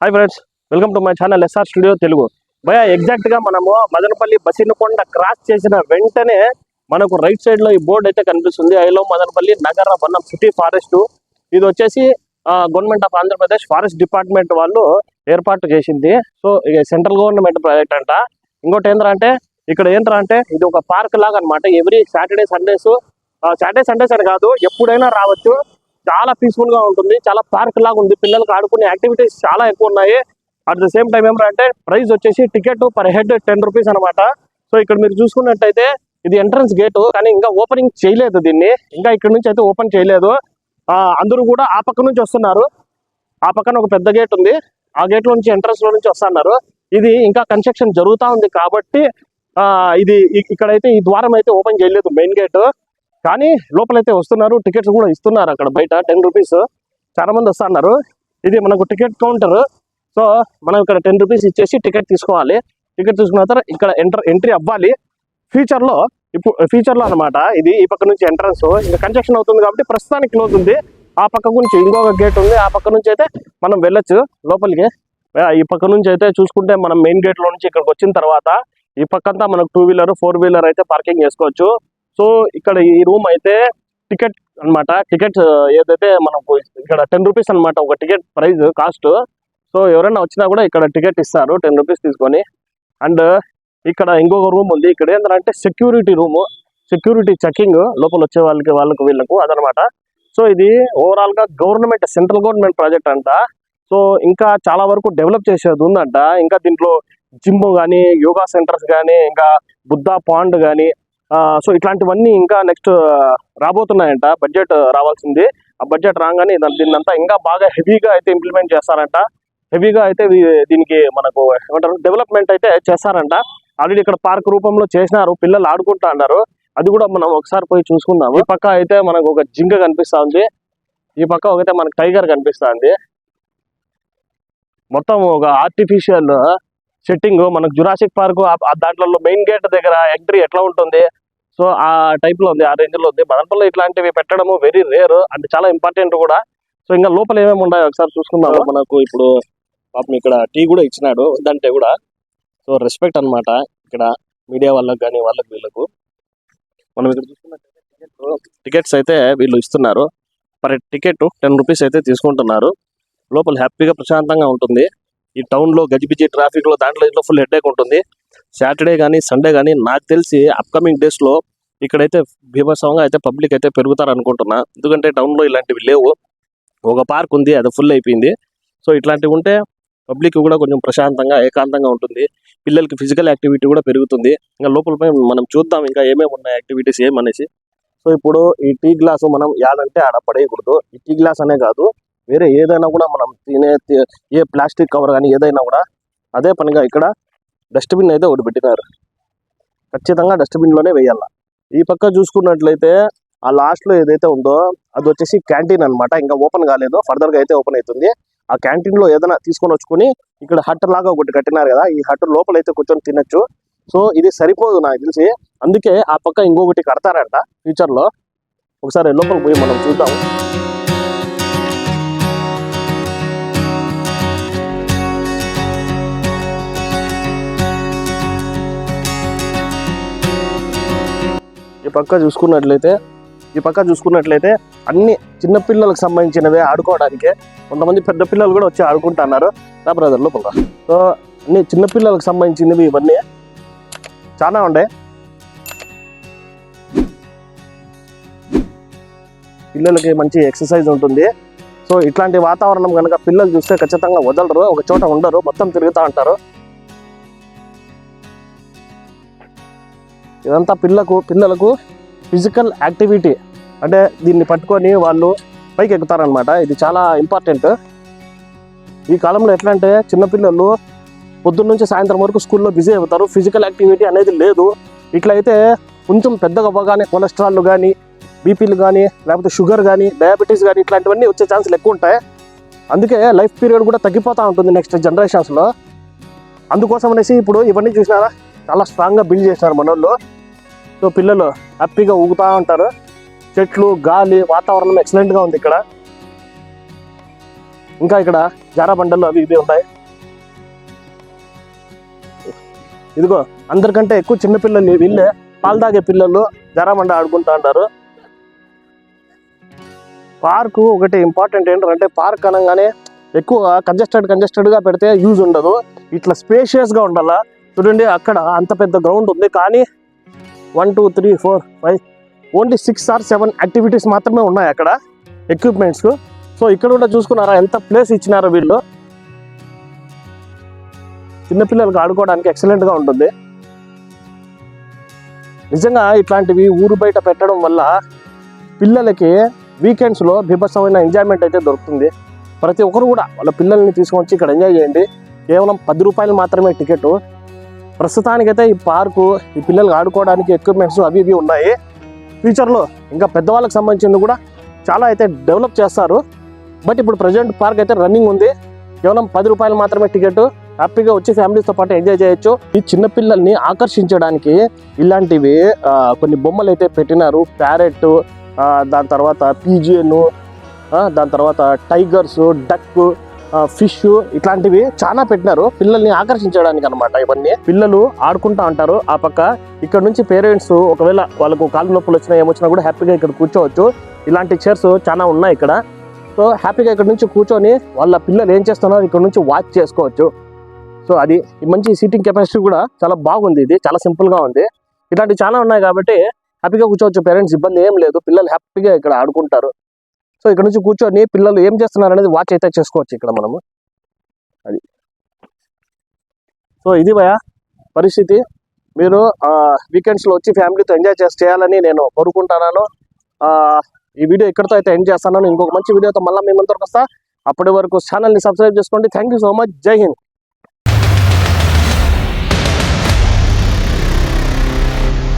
Hi friends welcome to my channel SR studio Telugu భయ ఎగ్జాక్ట్గా మనము మదనపల్లి బసినకొండ క్రాస్ చేసిన వెంటనే మనకు రైట్ సైడ్లో ఈ బోర్డు అయితే కనిపిస్తుంది. ఐలో మదనపల్లి నగర వనం సిటీ ఫారెస్ట్ ఇది వచ్చేసి government of Andhra Pradesh forest department వాళ్ళు ఏర్పాటు చేసింది. సో సెంట్రల్ గవర్నమెంట్ ప్రాజెక్ట్ అంట. ఇంకోటి ఏంటంటే ఇక్కడ ఏంట్రా అంటే ఇది ఒక పార్క్ లాగా అన్నమాట. Every Saturday Sundays Saturday Sundays అని కాదు ఎప్పుడైనా రావచ్చు. చాలా పీస్ఫుల్గా ఉంటుంది. చాలా పార్క్ లాగా ఉంది. పిల్లలకు ఆడుకునే యాక్టివిటీస్ చాలా ఎక్కువ ఉన్నాయి. అట్ ద సేమ్ టైం ఏమంటే ప్రైస్ వచ్చేసి ticket per head ten rupees అనమాట సో ఇక్కడ మీరు చూసుకున్నట్టయితే ఇది ఎంట్రన్స్ గేట్ కానీ ఇంకా ఓపెనింగ్ చేయలేదు దీన్ని. ఇంకా ఇక్కడ నుంచి అయితే ఓపెన్ చేయలేదు. ఆ, అందరూ కూడా ఆ పక్క నుంచి వస్తున్నారు. ఆ పక్కన ఒక పెద్ద గేట్ ఉంది. ఆ గేట్లో నుంచి ఎంట్రన్స్లో నుంచి వస్తున్నారు. ఇది ఇంకా కన్స్ట్రక్షన్ జరుగుతా ఉంది కాబట్టి ఆ ఇది ఇక్కడైతే ఈ ద్వారం అయితే ఓపెన్ చేయలేదు మెయిన్ గేట్ కానీ లోపలైతే వస్తున్నారు టికెట్స్ కూడా ఇస్తున్నారు అక్కడ బయట టెన్ రూపీస్ చాలా మంది వస్తున్నారు ఇది మనకు టికెట్ కౌంటర్ సో మనం ఇక్కడ టెన్ రూపీస్ ఇచ్చేసి టికెట్ తీసుకోవాలి. టికెట్ తీసుకున్న తర్వాత ఇక్కడ ఎంటర్ ఎంట్రీ అవ్వాలి. ఫ్యూచర్లో ఇప్పుడు ఫ్యూచర్లో అనమాట ఇది ఈ పక్క నుంచి ఎంట్రన్స్ ఇంకా కన్స్ట్రక్షన్ అవుతుంది కాబట్టి ప్రస్తుతానికి క్లోజ్ ఉంది. ఆ పక్క నుంచి ఇంకొక గేట్ ఉంది. ఆ పక్క నుంచి అయితే మనం వెళ్ళొచ్చు. లోపలికి. ఈ పక్క నుంచి అయితే చూసుకుంటే మనం మెయిన్ గేట్లో నుంచి ఇక్కడికి వచ్చిన తర్వాత ఈ పక్కంతా మనకు టూ వీలర్ ఫోర్ వీలర్ అయితే పార్కింగ్ చేసుకోవచ్చు. సో ఇక్కడ ఈ రూమ్ అయితే టికెట్ అన్నమాట. టికెట్ ఏదైతే మనకు ఇక్కడ టెన్ రూపీస్ అన్నమాట ఒక టికెట్ ప్రైస్ కాస్ట్. సో ఎవరైనా వచ్చినా కూడా ఇక్కడ టికెట్ ఇస్తారు టెన్ రూపీస్ తీసుకొని. అండ్ ఇక్కడ ఇంకొక రూమ్ ఉంది. ఇక్కడ ఏంటంటే సెక్యూరిటీ రూమ్. సెక్యూరిటీ చెకింగ్ లోపల వచ్చే వాళ్ళకి వాళ్ళకి వీళ్ళకు అదనమాట సో ఇది ఓవరాల్గా గవర్నమెంట్ సెంట్రల్ గవర్నమెంట్ ప్రాజెక్ట్ అంట. సో ఇంకా చాలా వరకు డెవలప్ చేసేది ఉందంట. ఇంకా దీంట్లో జిమ్ కానీ యోగా సెంటర్స్ కానీ ఇంకా బుద్ధా పాండ్ కానీ సో ఇట్లాంటివన్నీ ఇంకా నెక్స్ట్ రాబోతున్నాయంట. బడ్జెట్ రావాల్సింది. ఆ బడ్జెట్ రాగానే దీన్నంతా ఇంకా బాగా హెవీగా అయితే ఇంప్లిమెంట్ చేస్తారంట. హెవీగా అయితే దీనికి మనకు ఏమంటారు డెవలప్మెంట్ అయితే చేస్తారంట. ఆల్రెడీ ఇక్కడ పార్క్ రూపంలో చేసినారు పిల్లలు ఆడుకుంటా అన్నారు. అది కూడా మనం ఒకసారి పోయి చూసుకుందాం ఈ పక్క అయితే మనకు ఒక జింక కనిపిస్తా ఉంది ఈ పక్క ఒకటే మనకు టైగర్ కనిపిస్తా ఉంది మొత్తం ఒక ఆర్టిఫిషియల్ సెట్టింగ్ మనకు జురాసిక్ పార్క్ దాంట్లో మెయిన్ గేట్ దగ్గర ఎంట్రీ ఎట్లా ఉంటుంది? సో ఆ టైప్లో ఉంది ఆ రేంజ్లో ఉంది. మదనపల్లి ఇట్లాంటివి పెట్టడము వెరీ రేర్ అంటే చాలా ఇంపార్టెంట్ కూడా. సో ఇంకా లోపల ఏమేమి ఉన్నాయో ఒకసారి చూసుకుందాం మనకు ఇప్పుడు పాపం ఇక్కడ టీ కూడా ఇచ్చినాడు దాంట్లో కూడా. సో రెస్పెక్ట్ అన్నమాట ఇక్కడ మీడియా వాళ్ళకి కానీ వాళ్ళకి వీళ్ళకు. మనం ఇక్కడ చూసుకున్నట్టయితే టికెట్ టికెట్స్ అయితే వీళ్ళు ఇస్తున్నారు. పర్ టికెట్ టెన్ రూపీస్ అయితే తీసుకుంటున్నారు. లోపల హ్యాపీగా ప్రశాంతంగా ఉంటుంది. ఈ టౌన్లో గజిబిజి ట్రాఫిక్లో దాంట్లో ఇంట్లో ఫుల్ హెడ్ఏక్ ఉంటుంది. సాటర్డే కానీ సండే కానీ నాకు తెలిసి అప్కమింగ్ డేస్లో ఇక్కడైతే బీభత్సంగా అయితే పబ్లిక్ అయితే పెరుగుతారు అనుకుంటున్నా. ఎందుకంటే టౌన్లో ఇలాంటివి లేవు. ఒక పార్క్ ఉంది అది ఫుల్ అయిపోయింది. సో ఇట్లాంటివి ఉంటే పబ్లిక్ కూడా కొంచెం ప్రశాంతంగా ఏకాంతంగా ఉంటుంది. పిల్లలకి ఫిజికల్ యాక్టివిటీ కూడా పెరుగుతుంది. ఇంకా లోపల మనం చూద్దాం ఇంకా ఏమేమి ఉన్నాయి యాక్టివిటీస్ ఏమనేసి. సో ఇప్పుడు ఈ టీ గ్లాస్ మనం యాదంటే ఆడ పడేయకూడదు. ఈ టీ గ్లాస్ అనే కాదు. వేరే ఏదైనా కూడా మనం తినే ఏ ప్లాస్టిక్ కవర్ కానీ ఏదైనా కూడా అదే పనిగా ఇక్కడ డస్ట్బిన్ అయితే ఒకటి పెట్టినారు. ఖచ్చితంగా డస్ట్బిన్లోనే వేయాల. ఈ పక్క చూసుకున్నట్లయితే ఆ లాస్ట్లో ఏదైతే ఉందో అది వచ్చేసి క్యాంటీన్ అన్నమాట. ఇంకా ఓపెన్ కాలేదు. ఫర్దర్గా అయితే ఓపెన్ అవుతుంది ఆ క్యాంటీన్లో ఏదైనా తీసుకొని వచ్చుకొని ఇక్కడ హట్ లాగా ఒకటి కట్టినారు కదా ఈ హట్ లోపల అయితే కూర్చొని తినొచ్చు. సో ఇది సరిపోదు నాకు తెలిసి. అందుకే ఆ పక్క ఇంకొకటి కడతారంట ఫ్యూచర్లో. ఒకసారి లోపల పోయి మనం చూద్దాం. పక్క చూసుకున్నట్లయితే ఈ పక్క చూసుకున్నట్లయితే అన్ని చిన్నపిల్లలకు సంబంధించినవే ఆడుకోవడానికి కొంతమంది పెద్ద పిల్లలు కూడా వచ్చి ఆడుకుంటున్నారు. నా బ్రదర్ లోపల సో అన్ని చిన్నపిల్లలకు సంబంధించినవి ఇవన్నీ చాలా ఉండే. పిల్లలకి మంచి ఎక్సర్సైజ్ ఉంటుంది. సో ఇట్లాంటి వాతావరణం కనుక పిల్లలు చూస్తే ఖచ్చితంగా వదలరు. ఒక చోట ఉండరు. మొత్తం తిరుగుతూ ఉంటారు. ఇదంతా పిల్లకు పిల్లలకు ఫిజికల్ యాక్టివిటీ అంటే దీన్ని పట్టుకొని వాళ్ళు పైకి ఎక్కుతారనమాట ఇది చాలా ఇంపార్టెంట్ ఈ కాలంలో ఎట్లా అంటే చిన్నపిల్లలు పొద్దున్న నుంచి సాయంత్రం వరకు స్కూల్లో బిజీ అవుతారు. ఫిజికల్ యాక్టివిటీ అనేది లేదు. ఇట్లయితే కొంచెం పెద్దగా అవ్వగానే కొలెస్ట్రాల్ కానీ బీపీలు కానీ లేకపోతే షుగర్ కానీ డయాబెటీస్ కానీ ఇట్లాంటివన్నీ వచ్చే ఛాన్సులు ఎక్కువ ఉంటాయి అందుకే లైఫ్ పీరియడ్ కూడా తగ్గిపోతూ ఉంటుంది నెక్స్ట్ జనరేషన్స్లో. అందుకోసం అనేసి ఇప్పుడు ఇవన్నీ చూసినారా? చాలా స్ట్రాంగ్గా బిల్డ్ చేసినారు మనోళ్ళు. సో పిల్లలు హ్యాపీగా ఊగుతూ ఉంటారు. చెట్లు గాలి వాతావరణం ఎక్సలెంట్గా ఉంది ఇక్కడ. ఇంకా ఇక్కడ జారబండలు అవి ఇవి ఉంటాయి ఇదిగో అందరికంటే ఎక్కువ చిన్నపిల్లలు వీళ్ళే. పాలు తాగే పిల్లలు జరామండ ఆడుకుంటా ఉంటారు. పార్కు ఒకటి ఇంపార్టెంట్ ఏంటంటే పార్క్ అనగానే ఎక్కువ కంజెస్టెడ్ కంజెస్టెడ్గా పెడితే యూజ్ ఉండదు. ఇట్లా స్పేషియస్గా ఉండాలా? చూడండి అక్కడ అంత పెద్ద గ్రౌండ్ ఉంది కానీ one two three four five only six or seven activities మాత్రమే ఉన్నాయి అక్కడ ఎక్విప్మెంట్స్ సో ఇక్కడ కూడా చూసుకున్నారా ఎంత ప్లేస్ ఇచ్చినారో వీళ్ళు. చిన్నపిల్లలకు ఆడుకోవడానికి ఎక్సలెంట్గా ఉంటుంది. నిజంగా ఇట్లాంటివి ఊరు బయట పెట్టడం వల్ల పిల్లలకి వీకెండ్స్లో బీభత్సమైన ఎంజాయ్మెంట్ అయితే దొరుకుతుంది. ప్రతి ఒక్కరు కూడా వాళ్ళ పిల్లల్ని తీసుకొచ్చి ఇక్కడ ఎంజాయ్ చేయండి. కేవలం పది రూపాయలు మాత్రమే టికెట్ ప్రస్తుతానికైతే ఈ పార్కు ఈ పిల్లలు ఆడుకోవడానికి ఎక్విప్మెంట్స్ అవి ఇవి ఉన్నాయి. ఫ్యూచర్లో ఇంకా పెద్దవాళ్ళకి సంబంధించింది కూడా చాలా అయితే డెవలప్ చేస్తారు. బట్ ఇప్పుడు ప్రజెంట్ పార్క్ అయితే రన్నింగ్ ఉంది. కేవలం పది రూపాయలు మాత్రమే టికెట్ హ్యాపీగా వచ్చి ఫ్యామిలీతో పాటు ఎంజాయ్ చేయొచ్చు. ఈ చిన్న పిల్లల్ని ఆకర్షించడానికి ఇలాంటివి కొన్ని బొమ్మలు అయితే పెట్టినారు. ప్యారెట్ దాని తర్వాత పీజియన్ దాని తర్వాత టైగర్స్ డక్ ఫిష్ ఇట్లాంటివి చాలా పెట్టినారు. పిల్లల్ని ఆకర్షించడానికి అన్నమాట ఇవన్నీ. పిల్లలు ఆడుకుంటా ఉంటారు. ఆ పక్క ఇక్కడ నుంచి పేరెంట్స్ ఒకవేళ వాళ్ళకు కాలు నొప్పులు వచ్చినా ఏమొచ్చినా కూడా హ్యాపీగా ఇక్కడ కూర్చోవచ్చు. ఇలాంటి చైర్స్ చాలా ఉన్నాయి ఇక్కడ. సో హ్యాపీగా ఇక్కడ నుంచి కూర్చొని వాళ్ళ పిల్లలు ఏం చేస్తున్నారో ఇక్కడ నుంచి వాచ్ చేసుకోవచ్చు. సో అది మంచి సీటింగ్ కెపాసిటీ కూడా చాలా బాగుంది ఇది. చాలా సింపుల్గా ఉంది. ఇలాంటివి చాలా ఉన్నాయి కాబట్టి హ్యాపీగా కూర్చోవచ్చు. పేరెంట్స్ ఇబ్బంది ఏం లేదు. పిల్లలు హ్యాపీగా ఇక్కడ ఆడుకుంటారు. సో ఇక్కడ నుంచి కూర్చొని పిల్లలు ఏం చేస్తున్నారు అనేది వాచ్ అయితే చేసుకోవచ్చు ఇక్కడ మనము. అది. సో ఇది భయ పరిస్థితి. మీరు వీకెండ్స్లో వచ్చి ఫ్యామిలీతో ఎంజాయ్ చేసి చేయాలని నేను కోరుకుంటున్నాను. ఈ వీడియో ఇక్కడితో అయితే ఎండ్ చేస్తాను ఇంకొక మంచి వీడియోతో మళ్ళీ మీ ముందరకు వస్తా. అప్పటి వరకు ఛానల్ని సబ్స్క్రైబ్ చేసుకోండి. థ్యాంక్ యూ సో మచ్ జై హింద్.